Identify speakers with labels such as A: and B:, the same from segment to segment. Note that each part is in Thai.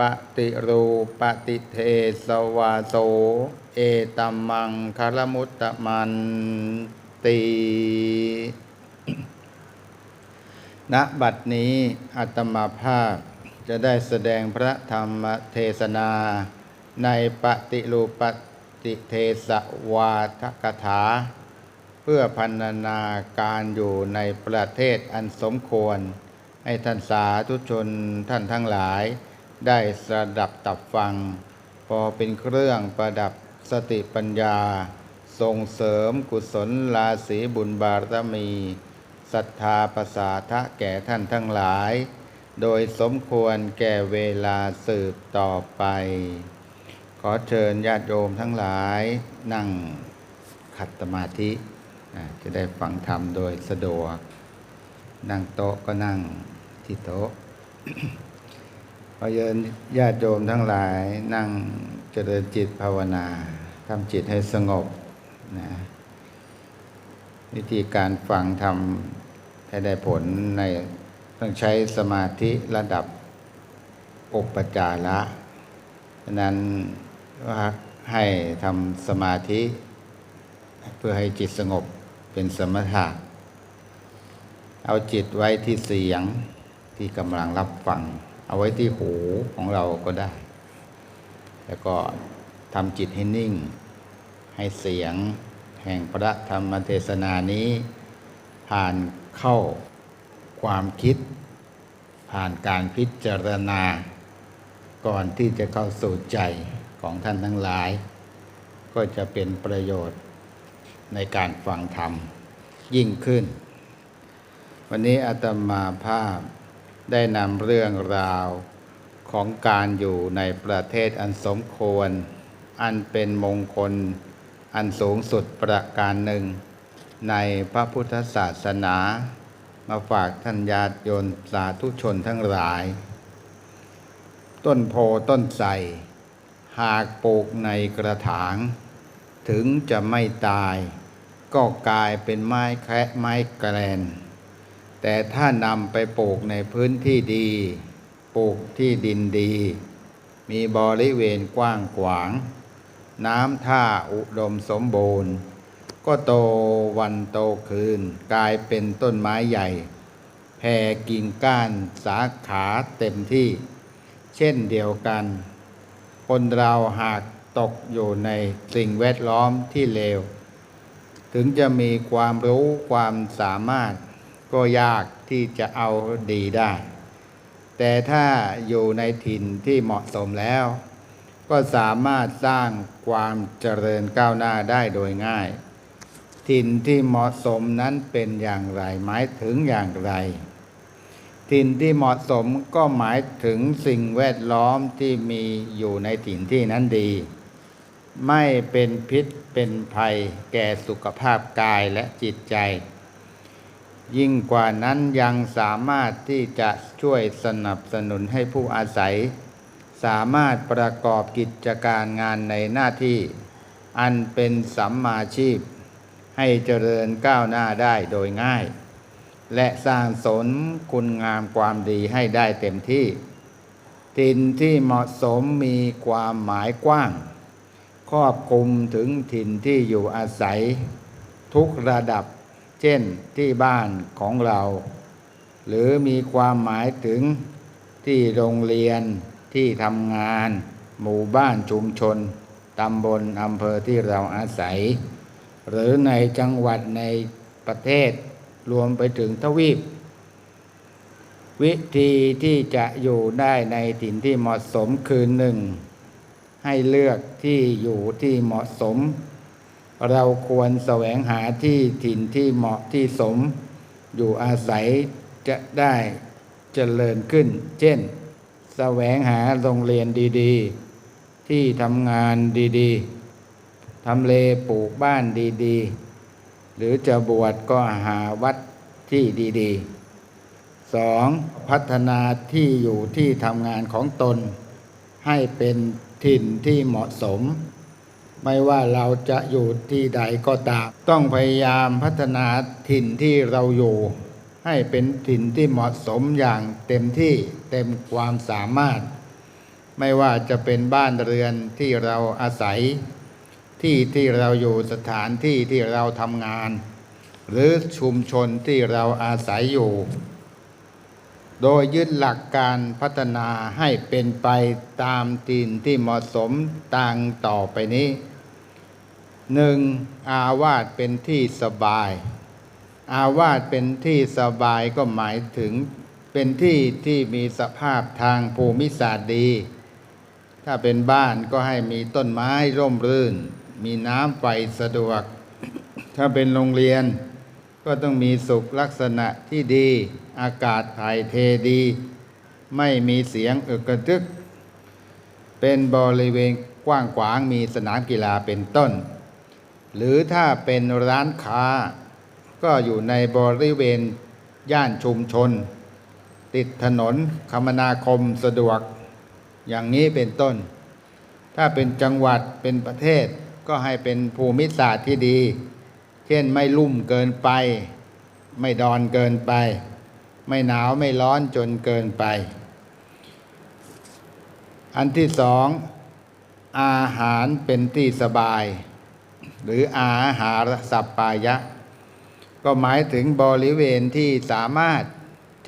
A: ปฏิรูปฏิเทสวาโส เอตัมมังคารมุตตะมันตีณบัดนี้อาตมาภาพจะได้แสดงพระธรรมเทศนา ในปฏิรูปฏิเทสวาทกถา เพื่อพันนาการอยู่ในประเทศอันสมควร ให้ท่านสาธุชนท่านทั้งหลาย ได้สดับตับฟัง พอเป็นเครื่องประดับสติปัญญา ส่งเสริมกุศลลาศีบุญบารมีศรัทธาประสาทะแก่ท่านทั้งหลาย โดยสมควรแก่เวลาสืบต่อไป ขอเชิญญาติโยมทั้งหลายนั่งขัดสมาธิจะได้ฟังธรรมโดยสะดวก นั่งโต๊ะก็นั่งที่โต๊ะ ขอเยินญาติโยมทั้งหลายนั่งเจริญจิตภาวนาทำจิตให้สงบนะวิธีการฟังทำให้ได้ผลในต้องใช้สมาธิระดับอุปจาระฉะนั้นว่าให้ทำสมาธิ เพื่อให้จิตสงบเป็นสมถะเอาจิตไว้ที่เสียงที่กำลังรับฟัง เอาไว้ที่หูของเราก็ได้ แล้วก็ทำจิตให้นิ่ง ให้เสียงแห่งพระธรรมเทศนานี้ ผ่านเข้าความคิด ผ่านการพิจารณา ก่อนที่จะเข้าสู่ใจของท่านทั้งหลาย ก็จะเป็นประโยชน์ในการฟังธรรมยิ่งขึ้น วันนี้อาตมาภาพ ได้นำเรื่องราวของการอยู่ในประเทศอันสมควร อันเป็นมงคล อันสูงสุดประการหนึ่ง ในพระพุทธศาสนา มาฝากท่านญาติโยนสาธุชนทั้งหลาย ต้นโพต้นไทรหากปลูกในกระถาง ถึงจะไม่ตาย ก็กลายเป็นไม้แคะไม้แกรน แต่ถ้านำไปปลูกในพื้นที่ดี ปลูกที่ดินดี มีบริเวณกว้างขวาง น้ำท่าอุดมสมบูรณ์ ก็โตวันโตคืน กลายเป็นต้นไม้ใหญ่แผ่กิ่งก้านสาขาเต็มที่ เช่นเดียวกัน คนเราหากตกอยู่ในสิ่งแวดล้อมที่เลว ถึงจะมีความรู้ความสามารถ ก็ยากที่จะเอาดีได้ แต่ถ้าอยู่ในถิ่นที่เหมาะสมแล้ว ก็สามารถสร้างความเจริญก้าวหน้าได้โดยง่าย ถิ่นที่เหมาะสมนั้นเป็นอย่างไรหมายถึงอย่างไร ถิ่นที่เหมาะสมก็หมายถึงสิ่งแวดล้อมที่มีอยู่ในถิ่นที่นั้นดี ไม่เป็นพิษเป็นภัยแก่สุขภาพกายและจิตใจ ยิ่งกว่านั้นยังสามารถที่จะช่วยสนับสนุนให้ผู้อาศัย สามารถประกอบกิจการงานในหน้าที่ อันเป็นสัมมาชีพ ให้เจริญก้าวหน้าได้โดยง่าย และสร้างสนคุณงามความดีให้ได้เต็มที่ถิ่นที่เหมาะสมมีความหมายกว้าง ครอบคลุมถึงถิ่นที่อยู่อาศัย ทุกระดับ เช่นที่บ้านของเรา หรือมีความหมายถึงที่โรงเรียนที่ทำงาน หมู่บ้านชุมชนตำบลอำเภอที่เราอาศัย หรือในจังหวัดในประเทศรวมไปถึงทวีป วิธีที่จะอยู่ได้ในถิ่นที่เหมาะสมคือหนึ่งให้เลือกที่อยู่ที่เหมาะสม เราควรแสวงหาที่ถิ่นที่เหมาะที่สม อยู่อาศัยจะได้เจริญขึ้น เช่น แสวงหาโรงเรียนดีๆ ที่ทำงานดีๆทำเลปลูกบ้านดีๆ หรือจะบวชก็หาวัดที่ดีๆสองพัฒนาที่อยู่ที่ทำงานของตน ให้เป็นถิ่นที่เหมาะสม ไม่ว่าเราจะอยู่ที่ใดก็ตาม ต้องพยายามพัฒนาถิ่นที่เราอยู่ ให้เป็นถิ่นที่เหมาะสมอย่างเต็มที่เต็มความสามารถ ไม่ว่าจะเป็นบ้านเรือนที่เราอาศัย ที่ที่เราอยู่สถานที่ที่เราทำงาน หรือชุมชนที่เราอาศัยอยู่ โดยยึดหลักการพัฒนาให้เป็นไปตามตีนที่เหมาะสมต่างต่อไปนี้หนึ่งอาวาสเป็นที่สบาย อาวาสเป็นที่สบายก็หมายถึงเป็นที่ที่มีสภาพทางภูมิศาสตร์ดี ถ้าเป็นบ้านก็ให้มีต้นไม้ร่มรื่น มีน้ำไฟสะดวก ถ้าเป็นโรงเรียน ก็ต้องมีสุขลักษณะที่ดี อากาศถ่ายเทดี ไม่มีเสียงอึกกระทึก เป็นบริเวณกว้างขวางมีสนามกีฬาเป็นต้น หรือถ้าเป็นร้านค้า ก็อยู่ในบริเวณย่านชุมชน ติดถนนคมนาคมสะดวก อย่างนี้เป็นต้น ถ้าเป็นจังหวัดเป็นประเทศก็ให้เป็นภูมิศาสตร์ที่ดี เช่นไม่ลุ่มเกินไป ไม่ดอนเกินไป ไม่หนาวไม่ร้อนจนเกินไป อันที่สองอาหารเป็นที่สบาย หรืออาหารสัปปายะ ก็หมายถึงบริเวณที่สามารถ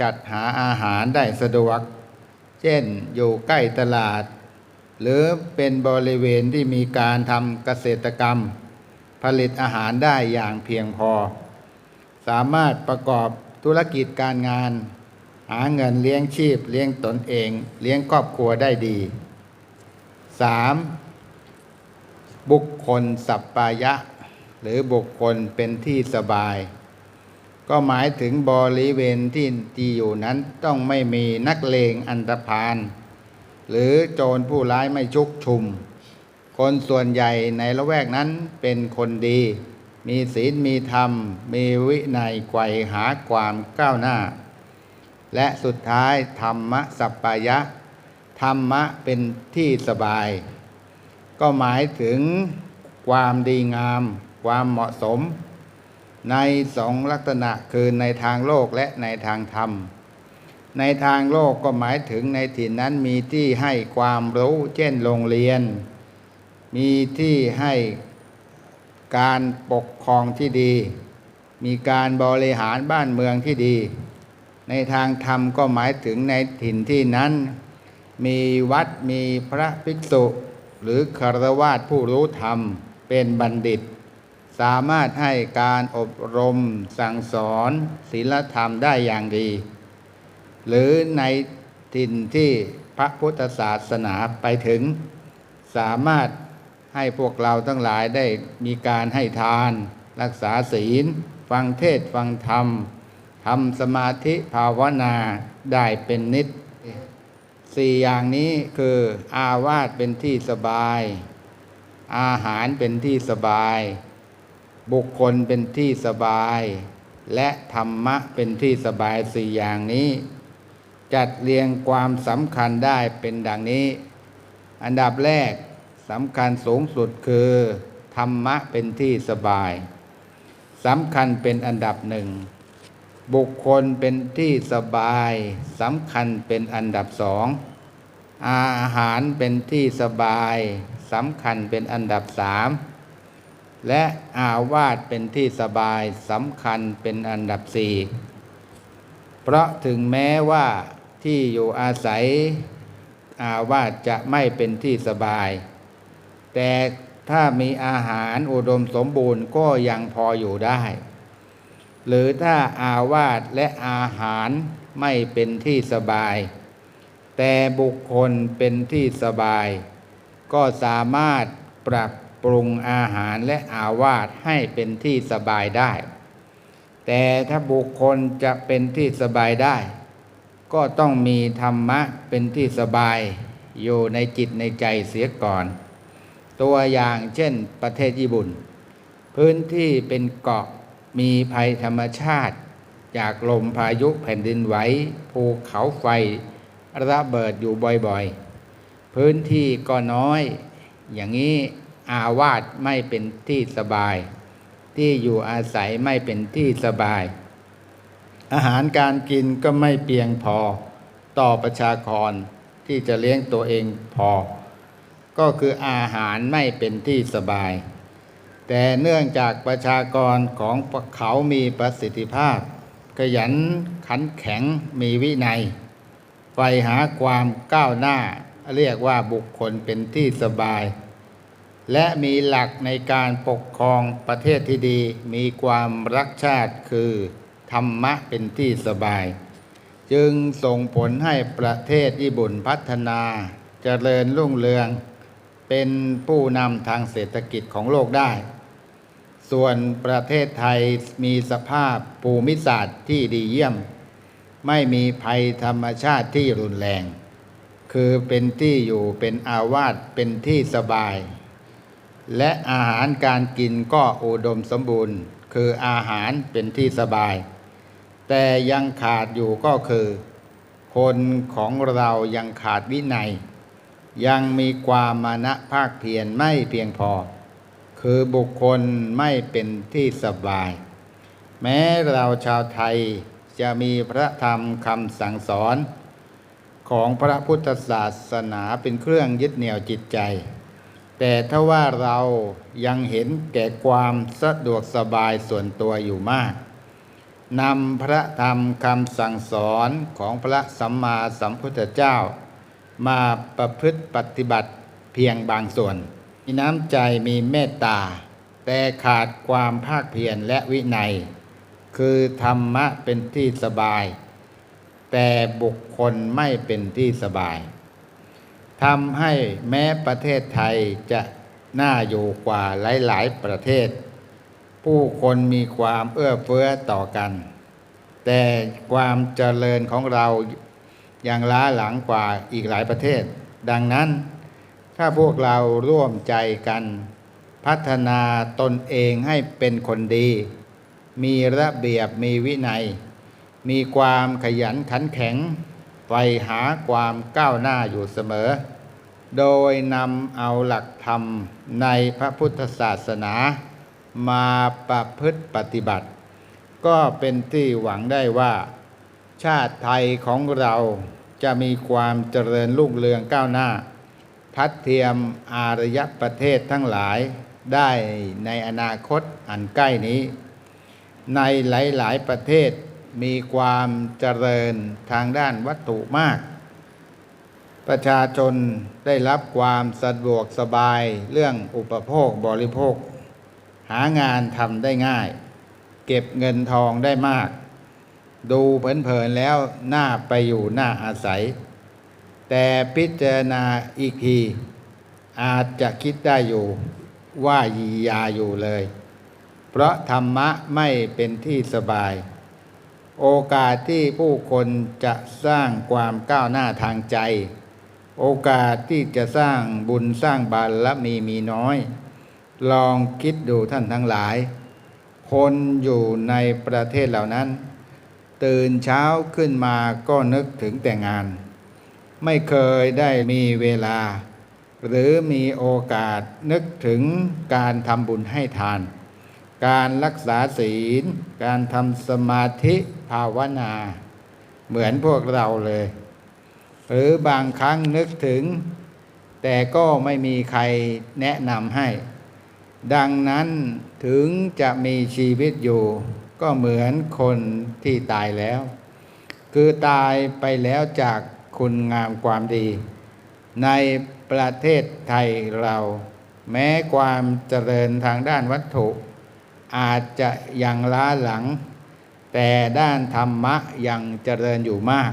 A: จัดหาอาหารได้สะดวก เช่นอยู่ใกล้ตลาด หรือเป็นบริเวณที่มีการทำเกษตรกรรม ผลิตอาหารได้อย่างเพียงพอ สามารถประกอบธุรกิจการงาน หาเงินเลี้ยงชีพ เลี้ยงตนเอง เลี้ยงครอบครัวได้ดี 3. บุคคลสัปปายะ หรือบุคคลเป็นที่สบาย ก็หมายถึงบริเวณที่ที่อยู่นั้นต้องไม่มีนักเลงอันตรพานหรือโจรผู้ร้ายไม่ชุกชุม คนส่วนใหญ่ในละแวกนั้นเป็นคนดี มีศีลมีธรรม มีวินัยไกวหาความก้าวหน้า และสุดท้ายธรรมะสัปปายะ ธรรมะเป็นที่สบาย ก็หมายถึงความดีงาม ความเหมาะสม ในสองลักษณะคือในทางโลกและในทางธรรม ในทางโลกก็หมายถึงในถิ่นนั้นมีที่ให้ความรู้เช่นโรงเรียน มีที่ให้การปกครองที่ดี มีการบริหารบ้านเมืองที่ดี ในทางธรรมก็หมายถึงในถิ่นที่นั้น มีวัดมีพระภิกษุหรือคารวาสผู้รู้ธรรมเป็นบัณฑิต สามารถให้การอบรมสั่งสอนศีลธรรมได้อย่างดี หรือในถิ่นที่พระพุทธศาสนาไปถึง สามารถ ให้พวกเราทั้งหลายได้มีการให้ทาน รักษาศีล ฟังเทศฟังธรรมทำสมาธิภาวนาได้เป็นนิดสี่อย่างนี้คืออาวาสเป็นที่สบาย อาหารเป็นที่สบาย บุคคลเป็นที่สบาย และธรรมะเป็นที่สบายสี่อย่างนี้ จัดเรียงความสำคัญได้เป็นดังนี้ อันดับแรก สำคัญสูงสุดคือ ธรรมะเป็นที่สบายสำคัญเป็นอันดับหนึ่ง บุคคลเป็นที่สบายสำคัญเป็นอันดับสอง อาหารเป็นที่สบายสำคัญเป็นอันดับสามและอาวาสเป็นที่สบายสำคัญเป็นอันดับสี่เพราะถึงแม้ว่าที่อยู่อาศัย อาวาสจะไม่เป็นที่สบาย แต่ถ้ามีอาหารอุดมสมบูรณ์ก็ยังพออยู่ได้ หรือถ้าอาวาสและอาหารไม่เป็นที่สบาย แต่บุคคลเป็นที่สบาย ก็สามารถปรับปรุงอาหารและอาวาสให้เป็นที่สบายได้ แต่ถ้าบุคคลจะเป็นที่สบายได้ ก็ต้องมีธรรมะเป็นที่สบาย อยู่ในจิตในใจเสียก่อน ตัวอย่างเช่นประเทศญี่ปุ่น พื้นที่เป็นเกาะมีภัยธรรมชาติ จากลมพายุแผ่นดินไหวภูเขาไฟ ระเบิดอยู่บ่อยๆ พื้นที่ก็น้อย อย่างนี้อาวาสไม่เป็นที่สบาย ที่อยู่อาศัยไม่เป็นที่สบาย อาหารการกินก็ไม่เพียงพอ ต่อประชากรที่จะเลี้ยงตัวเองพอ ก็คืออาหารไม่เป็นที่สบาย แต่เนื่องจากประชากรของเขามีประสิทธิภาพ ขยันขันแข็งมีวินัยใฝ่หาความก้าวหน้า เรียกว่าบุคคลเป็นที่สบาย และมีหลักในการปกครองประเทศที่ดีมีความรักชาติคือ ธรรมะเป็นที่สบาย จึงส่งผลให้ประเทศญี่ปุ่นพัฒนาเจริญรุ่งเรือง เป็นผู้นำทางเศรษฐกิจของโลกได้ ส่วนประเทศไทยมีสภาพภูมิศาสตร์ที่ดีเยี่ยม ไม่มีภัยธรรมชาติที่รุนแรง คือเป็นที่อยู่เป็นอาวาสเป็นที่สบาย และอาหารการกินก็อุดมสมบูรณ์ คืออาหารเป็นที่สบาย แต่ยังขาดอยู่ก็คือ คนของเรายังขาดวินัย ยังมีความมานะภาคเพียรไม่เพียงพอ คือบุคคลไม่เป็นที่สบาย แม้เราชาวไทยจะมีพระธรรมคำสั่งสอน ของพระพุทธศาสนาเป็นเครื่องยึดเหนี่ยวจิตใจ แต่ถ้าว่าเรายังเห็นแก่ความสะดวกสบายส่วนตัวอยู่มากนำพระธรรมคำสั่งสอนของพระสัมมาสัมพุทธเจ้า มาประพฤติปฏิบัติเพียงบางส่วน มีน้ำใจมีเมตตา แต่ขาดความภาคเพียรและวินัย คือธรรมะเป็นที่สบาย แต่บุคคลไม่เป็นที่สบายทำให้แม้ประเทศไทยจะน่าอยู่กว่าหลาย ๆ ประเทศ ผู้คนมีความเอื้อเฟื้อต่อกัน แต่ความเจริญของเรา ยังล้าหลังกว่าอีกหลายประเทศ ดังนั้น ถ้าพวกเราร่วมใจกัน พัฒนาตนเองให้เป็นคนดี มีระเบียบมีวินัย มีความขยันขันแข็งไปหาความก้าวหน้าอยู่เสมอ โดยนำเอาหลักธรรมในพระพุทธศาสนามาประพฤติปฏิบัติ ก็เป็นที่หวังได้ว่า ชาติไทยของเราจะมีความเจริญรุ่งเรืองก้าวหน้า ทัดเทียมอารยประเทศทั้งหลายได้ในอนาคตอันใกล้นี้ ในหลาย ๆ ประเทศมีความเจริญทางด้านวัตถุมาก ประชาชนได้รับความสะดวกสบายเรื่องอุปโภคบริโภค หางานทำได้ง่าย เก็บเงินทองได้มาก ดูเผินๆแล้วน่าไปอยู่น่าอาศัย แต่พิจารณาอีกที อาจจะคิดได้อยู่ว่ายียาอยู่เลย เพราะธรรมะไม่เป็นที่สบาย โอกาสที่ผู้คนจะสร้างความก้าวหน้าทางใจ โอกาสที่จะสร้างบุญสร้างบารมีมีน้อย ลองคิดดูท่านทั้งหลาย คนอยู่ในประเทศเหล่านั้น ตื่นเช้าขึ้นมาก็นึกถึงแต่งาน ไม่เคยได้มีเวลา หรือมีโอกาสนึกถึงการทำบุญให้ทาน การรักษาศีล การทำสมาธิภาวนา เหมือนพวกเราเลย หรือบางครั้งนึกถึง แต่ก็ไม่มีใครแนะนำให้ ดังนั้นถึงจะมีชีวิตอยู่ ก็เหมือนคนที่ตายแล้ว คือตายไปแล้วจากคุณงามความดี ในประเทศไทยเรา แม้ความเจริญทางด้านวัตถุ อาจจะยังล้าหลัง แต่ด้านธรรมะยังเจริญอยู่มาก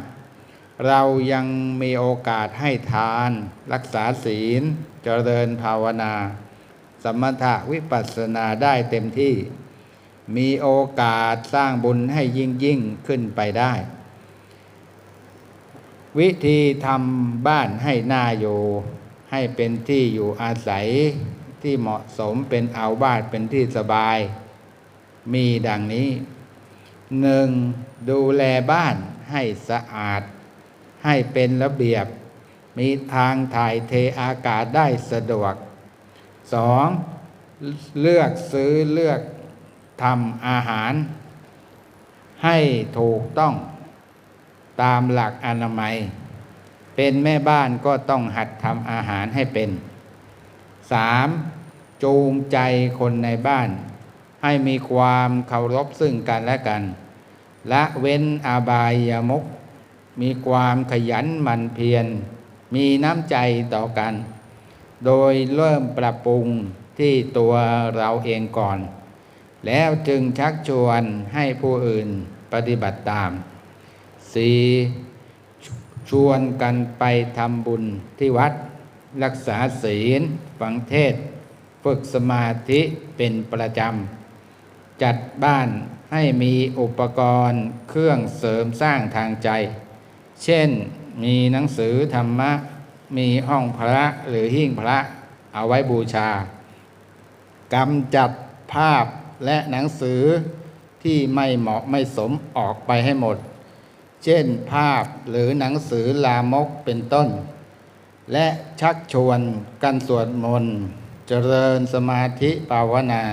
A: เรายังมีโอกาสให้ทาน รักษาศีล เจริญภาวนา สมถะวิปัสสนาได้เต็มที่ มีโอกาสสร้างบุญให้ยิ่งยิ่งขึ้นไปได้ วิธีทำบ้านให้น่าอยู่ ให้เป็นที่อยู่อาศัยที่เหมาะสมเป็นอาวาสเป็นที่สบาย มีดังนี้หนึ่งดูแลบ้านให้สะอาด ให้เป็นระเบียบ มีทางถ่ายเทอากาศได้สะดวกสองเลือกซื้อเลือก ทำอาหาร ให้ถูกต้องตามหลักอนามัย เป็นแม่บ้านก็ต้องหัดทำอาหารให้เป็นสามจูงใจคนในบ้าน ให้มีความเคารพซึ่งกันและกัน ละเว้นอาบายามุกมีความขยันหมั่นเพียร มีน้ำใจต่อกัน โดยเริ่มปรับปรุงที่ตัวเราเองก่อน แล้วจึงชักชวนให้ผู้อื่นปฏิบัติตาม 4. ชวนกันไปทำบุญที่วัด รักษาศีล ฟังเทศ ฝึกสมาธิเป็นประจำ จัดบ้านให้มีอุปกรณ์เครื่องเสริมสร้างทางใจ เช่นมีหนังสือธรรมะ มีห้องพระหรือหิ้งพระเอาไว้บูชากำจัดภาพ และหนังสือที่ไม่เหมาะไม่สมออกไปให้หมด เช่นภาพหรือหนังสือลามกเป็นต้น และชักชวนกันสวดมนต์เจริญสมาธิภาวนา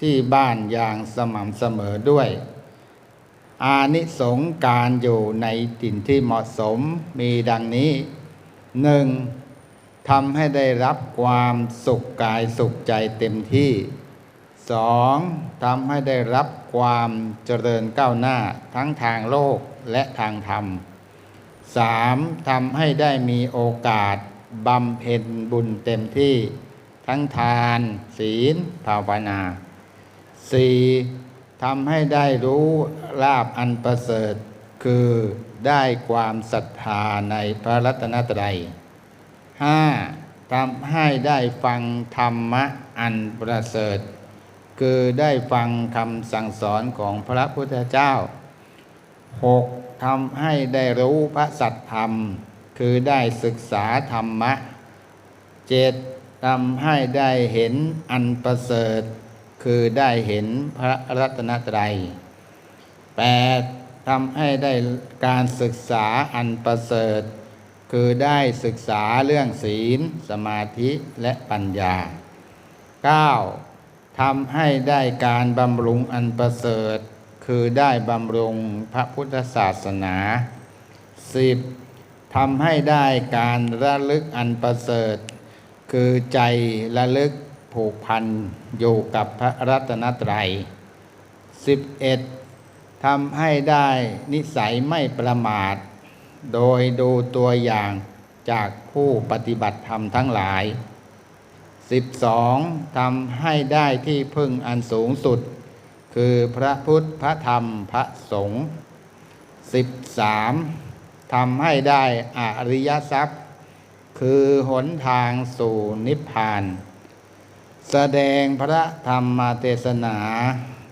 A: ที่บ้านอย่างสม่ำเสมอด้วย อานิสงการอยู่ในถิ่นที่เหมาะสมมีดังนี้หนึ่งทำให้ได้รับความสุขกายสุขใจเต็มที่ สองทำให้ได้รับความเจริญก้าวหน้าทั้งทางโลกและทางธรรมสามทำให้ได้มีโอกาสบำเพ็ญบุญเต็มที่ ทั้งทาน ศีล ภาวนาสี่ทำให้ได้รู้ลาบอันประเสริฐ คือได้ความศรัทธาในพระรัตนตรัยห้าทำให้ได้ฟังธรรมะอันประเสริฐ คือได้ฟังคำสั่งสอนของพระพุทธเจ้าหกทำให้ได้รู้พระสัจธรรม คือได้ศึกษาธรรมะเจ็ดทำให้ได้เห็นอันประเสริฐ คือได้เห็นพระรัตนตรัยแปดทำให้ได้การศึกษาอันประเสริฐ คือได้ศึกษาเรื่องศีล สมาธิและปัญญา 9. ทำให้ได้การบำรุงอันประเสริฐ คือได้บำรุงพระพุทธศาสนา 10. ทำให้ได้การระลึกอันประเสริฐ คือใจระลึกผูกพันอยู่กับพระรัตนตรัย 11. ทำให้ได้นิสัยไม่ประมาท โดยดูตัวอย่างจากผู้ปฏิบัติธรรมทั้งหลาย 12. ทำให้ได้ที่พึ่งอันสูงสุด คือพระพุทธพระธรรมพระสงฆ์ 13. ทำให้ได้อริยทรัพย์ คือหนทางสู่นิพพาน แสดงพระธรรมเทศนา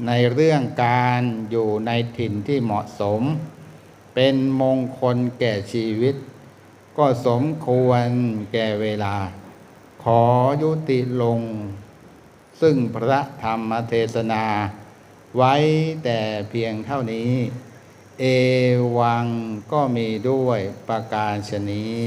A: ในเรื่องการอยู่ในถิ่นที่เหมาะสม เป็นมงคลแก่ชีวิต ก็สมควรแก่เวลา ขอยุติลง ซึ่งพระธรรมเทศนา ไว้แต่เพียงเท่านี้ เอวังก็มีด้วยประการชนี้